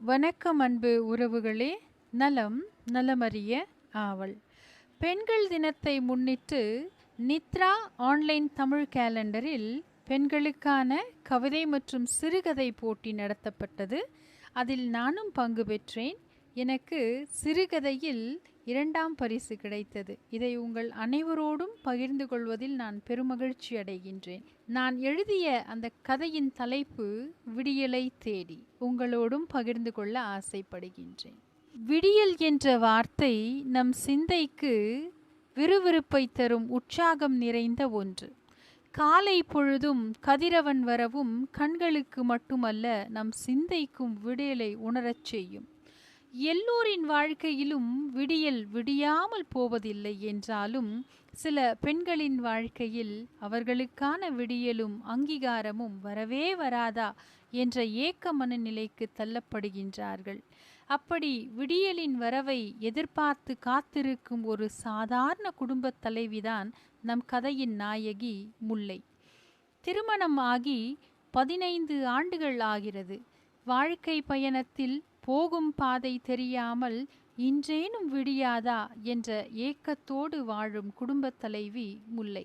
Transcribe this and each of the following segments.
வணக்கம் அன்பு உறவுகளே நலம் நலமறிய ஆவல். பெண்கள் தினத்தை முன்னிட்டு நித்ரா ஆன்லைன் தமிழ் கேலண்டரில் பெண்களுக்கான கவிதை மற்றும் சிறுகதை போட்டி நடத்தப்பட்டது. அதில் நானும் பங்கு பெற்றேன். எனக்கு சிறுகதையில் இரண்டாம் பரிசு கிடைத்தது. இதை உங்கள் அனைவரோடும் பகிர்ந்து கொள்வதில் நான் பெருமகிழ்ச்சி அடைகின்றேன். நான் எழுதிய அந்த கதையின் தலைப்பு விடியலை தேடி உங்களோடும் பகிர்ந்து கொள்ள ஆசைப்படுகின்றேன். விடியல் என்ற வார்த்தை நம் சிந்தைக்கு விறுவிறுப்பை தரும் உற்சாகம் நிறைந்த ஒன்று. காலை பொழுதும் கதிரவன் வரவும் கண்களுக்கு மட்டுமல்ல நம் சிந்தைக்கும் விடியலை உணரச் செய்யும். எல்லோரின் வாழ்க்கையிலும் விடியல் விடியாமல் போவதில்லை என்றாலும் சில பெண்களின் வாழ்க்கையில் அவர்களுக்கான விடியலும் அங்கீகாரமும் வரவே வராதா என்ற ஏக்க மனநிலைக்கு தள்ளப்படுகின்றார்கள். அப்படி விடியலின் வரவை எதிர்பார்த்து காத்திருக்கும் ஒரு சாதாரண குடும்பத் தலைவிதான் நம் கதையின் நாயகி முல்லை. திருமணம் ஆகி பதினைந்து ஆண்டுகள் ஆகிறது. வாழ்க்கை பயணத்தில் போகும் பாதை தெரியாமல் இன்றேனும் விடியாதா என்ற ஏக்கத்தோடு வாழும் குடும்பத் தலைவி முல்லை.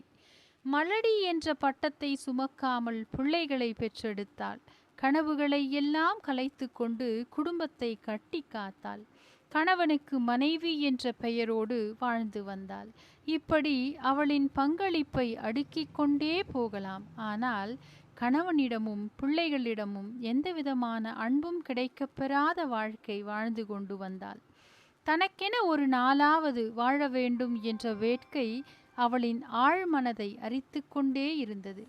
மலடி என்ற பட்டத்தை சுமக்காமல் பிள்ளைகளை பெற்றெடுத்தாள். கனவுகளை எல்லாம் கலைத்து கொண்டு குடும்பத்தை கட்டி காத்தாள். கணவனுக்கு மனைவி என்ற பெயரோடு வாழ்ந்து வந்தாள். இப்படி அவளின் பங்களிப்பை அடுக்கிக் கொண்டே போகலாம். ஆனால் கணவனிடமும் பிள்ளைகளிடமும் எந்தவிதமான அன்பும் கிடைக்கப்பெறாத வாழ்க்கை வாழ்ந்து கொண்டு வந்தாள். தனக்கென ஒரு நாளாவது வாழ வேண்டும் என்ற வேட்கை அவளின் ஆழ்மனதை அரித்து கொண்டே இருந்தது.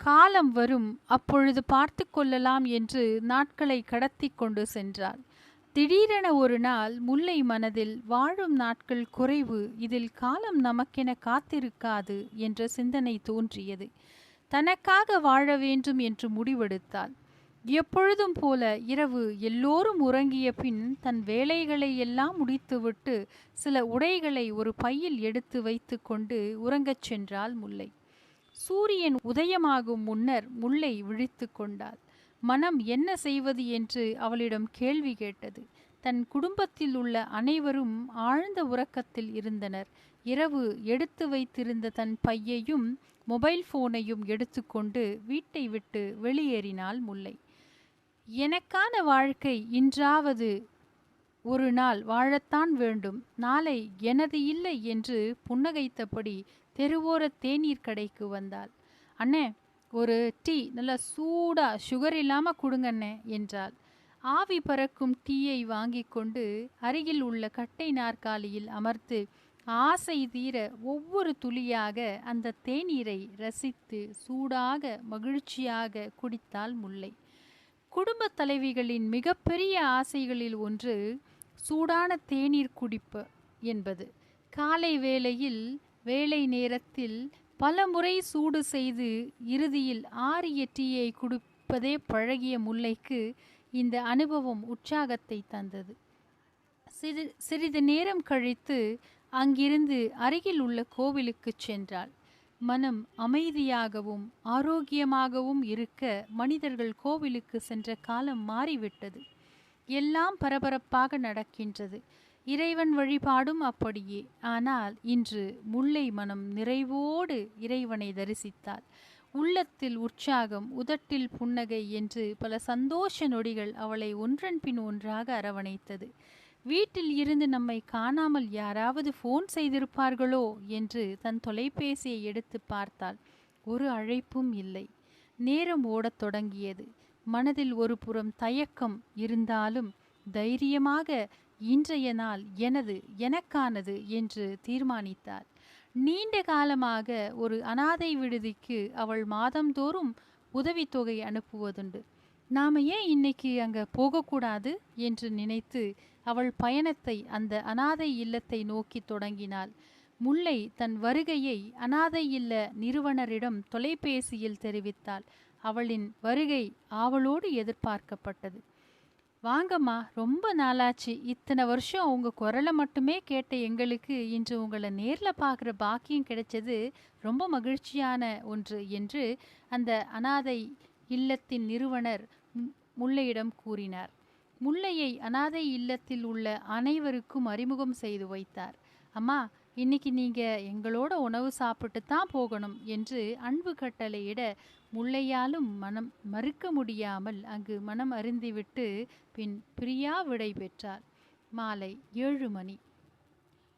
காலம் வரும் அப்பொழுது பார்த்து கொள்ளலாம் என்று நாட்களை கடத்தி கொண்டு சென்றாள். திடீரென ஒரு நாள் முல்லை மனதில் வாழும் நாட்கள் குறைவு இதில் காலம் நமக்கென காத்திருக்காது என்ற சிந்தனை தோன்றியது. தனக்காக வாழ வேண்டும் என்று முடிவெடுத்தாள். எப்பொழுதும் போல இரவு எல்லோரும் உறங்கிய பின் தன் வேலைகளை எல்லாம் முடித்துவிட்டு சில உடைகளை ஒரு பையில் எடுத்து வைத்து கொண்டு உறங்கச் சென்றாள் முல்லை. சூரியன் உதயமாகும் முன்னர் முல்லை விழித்து கொண்டாள். மனம் என்ன செய்வது? என்று அவளிடம் கேள்வி கேட்டது. தன் குடும்பத்தில் உள்ள அனைவரும் ஆழ்ந்த உறக்கத்தில் இருந்தனர். இரவு எடுத்து வைத்திருந்த தன் பையையும் மொபைல் போனையும் எடுத்துக்கொண்டு வீட்டை விட்டு வெளியேறினாள் முல்லை. எனக்கான வாழ்க்கை இன்றாவது ஒரு நாள் வாழத்தான் வேண்டும். நாளை எனது இல்லை என்று புன்னகைத்தபடி தெருவோர தேநீர் கடைக்கு வந்தாள். அண்ணே ஒரு டீ நல்லா சூடா சுகர் இல்லாமல் கொடுங்கண்ணே என்றாள். ஆவி பறக்கும் டீயை வாங்கி கொண்டு அருகில் உள்ள கட்டை நாற்காலியில் அமர்த்து ஆசை தீர ஒவ்வொரு துளியாக அந்த தேநீரை ரசித்து சூடாக மகிழ்ச்சியாக குடித்தாள் முல்லை. குடும்ப தலைவிகளின் மிகப்பெரிய ஆசைகளில் ஒன்று சூடான தேநீர் குடிப்பு என்பது. காலை வேளையில் வேலை நேரத்தில் பல முறை சூடு செய்து இறுதியில் ஆரிய டீயை குடிப்பதே பழகிய முல்லைக்கு இந்த அனுபவம் உற்சாகத்தை தந்தது. சிறு சிறிது நேரம் கழித்து அங்கிருந்து அருகில் உள்ள கோவிலுக்கு சென்றாள். மனம் அமைதியாகவும் ஆரோக்கியமாகவும் இருக்க மனிதர்கள் கோவிலுக்கு சென்ற காலம் மாறிவிட்டது. எல்லாம் பரபரப்பாக நடக்கின்றது. இறைவன் வழிபாடும் அப்படியே. ஆனால் இன்று முல்லை மனம் நிறைவோடு இறைவனை தரிசித்தாள். உள்ளத்தில் உற்சாகம் உதட்டில் புன்னகை என்று பல சந்தோஷ நொடிகள் அவளை ஒன்றன் பின் ஒன்றாக அரவணைத்தது. வீட்டில் இருந்து நம்மை காணாமல் யாராவது ஃபோன் செய்திருப்பார்களோ என்று தன் தொலைபேசியை எடுத்து பார்த்தாள் ஒரு அழைப்பும் இல்லை. நேரம் ஓடத் தொடங்கியது. மனதில் ஒரு புறம் தயக்கம் இருந்தாலும் தைரியமாக இன்றைய நாள் எனது எனக்கானது என்று தீர்மானித்தாள். நீண்ட காலமாக ஒரு அனாதை விடுதிக்கு அவள் மாதந்தோறும் உதவித்தொகை அனுப்புவதுண்டு. நாம ஏன் இன்னைக்கு அங்க போகக்கூடாது? என்று நினைத்து அவள் பயணத்தை அந்த அனாதை இல்லத்தை நோக்கி தொடங்கினாள். முல்லை தன் வருகையை அனாதை இல்ல நிறுவனரிடம் தொலைபேசியில் தெரிவித்தாள். அவளின் வருகை ஆவலோடு எதிர்பார்க்கப்பட்டது. வாங்கம்மா ரொம்ப நாளாச்சு. இத்தனை வருஷம் உங்கள் குரலை மட்டுமே கேட்ட எங்களுக்கு இன்று உங்களை நேரில் பார்க்குற பாக்கியம் கிடைச்சது ரொம்ப மகிழ்ச்சியான ஒன்று என்று அந்த அனாதை இல்லத்தின் நிறுவனர் முல்லையிடம் கூறினார். முல்லையை அனாதை இல்லத்தில் உள்ள அனைவருக்கும் அறிமுகம் செய்து வைத்தார். அம்மா இன்னைக்கு நீங்க எங்களோட உணவு சாப்பிட்டு தான் போகணும் என்று அன்பு கட்டளையிட முல்லையாலும் மனம் மறுக்க முடியாமல் அங்கு மனம் அருந்திவிட்டு பின் பிரியா விடை பெற்றார். மாலை ஏழு மணி.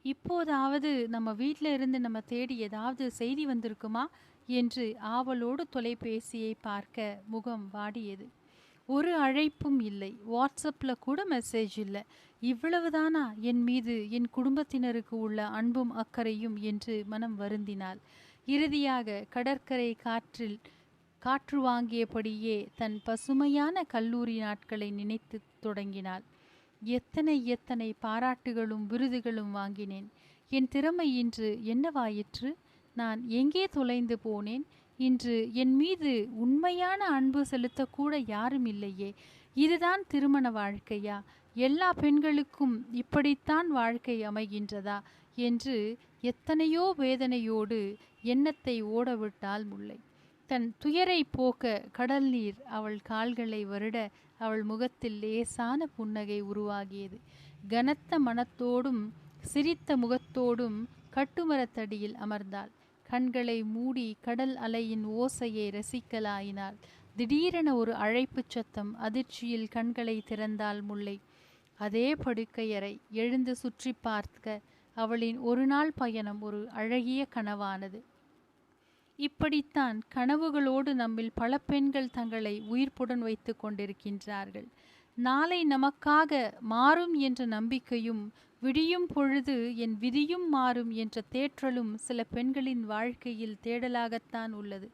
இப்போதாவது நம்ம வீட்டில் இருந்து நம்ம தேடி ஏதாவது செய்தி வந்திருக்குமா? என்று ஆவலோடு தொலைபேசியை பார்க்க முகம் வாடியது. ஒரு அழைப்பும் இல்லை. வாட்ஸ்அப்பில் கூட மெசேஜ் இல்லை. இவ்வளவுதானா? என் மீது என் குடும்பத்தினருக்கு உள்ள அன்பும் அக்கறையும் என்று மனம் வருந்தினாள். இறுதியாக கடற்கரை காற்றில் காற்று வாங்கியபடியே தன் பசுமையான கல்லூரி நாட்களை நினைத்து தொடங்கினாள். எத்தனை எத்தனை பாராட்டுகளும் விருதுகளும் வாங்கினேன். என் திறமை இன்று என்னவாயிற்று? நான் எங்கே தொலைந்து போனேன்? இன்று என் மீது உண்மையான அன்பு செலுத்தக்கூட யாரும் இல்லையே. இதுதான் திருமண வாழ்க்கையா? எல்லா பெண்களுக்கும் இப்படித்தான் வாழ்க்கை அமைகின்றதா? என்று எத்தனையோ வேதனையோடு எண்ணத்தை ஓடவிட்டால் முல்லை. தன் துயரை போக்க கடல் நீர் அவள் கால்களை வருட அவள் முகத்தில் லேசான புன்னகை உருவாகியது. கனத்த மனத்தோடும் சிரித்த முகத்தோடும் கட்டுமரத்தடியில் அமர்ந்தாள். கண்களை மூடி கடல் அலையின் ஓசையை ரசிக்கலாயினாள். திடீரென ஒரு அழைப்புச் சத்தம் அதிர்ச்சியில் கண்களை திறந்தாள் முல்லை. அதே படுக்கையறை எழுந்து சுற்றி பார்க்க அவளின் ஒரு நாள் பயணம் ஒரு அழகிய கனவானது. இப்படித்தான் கனவுகளோடு நம்மில் பல பெண்கள் தங்களை உயிர்ப்புடன் வைத்து கொண்டிருக்கின்றார்கள். நாளை நமக்காக மாறும் என்ற நம்பிக்கையும் விடியும் பொழுது என் விதியும் மாறும் என்ற தேற்றலும் சில பெண்களின் வாழ்க்கையில் தேடலாகத்தான் உள்ளது.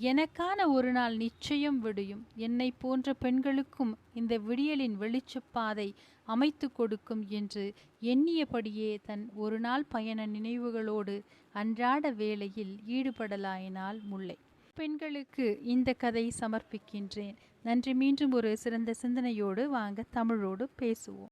எனக்கான ஒரு நாள் நிச்சயம் விடியும். என்னை போன்ற பெண்களுக்கும் இந்த விடியலின் வெளிச்சப்பாதை அமைத்து கொடுக்கும் என்று எண்ணியபடியே தன் ஒரு நாள் பயண நினைவுகளோடு அன்றாட வேலையில் ஈடுபடலாயினால் முல்லை. பெண்களுக்கு இந்த கதை சமர்ப்பிக்கின்றேன். நன்றி. மீண்டும் ஒரு சிறந்த சிந்தனையோடு வாங்க தமிழோடு பேசுவோம்.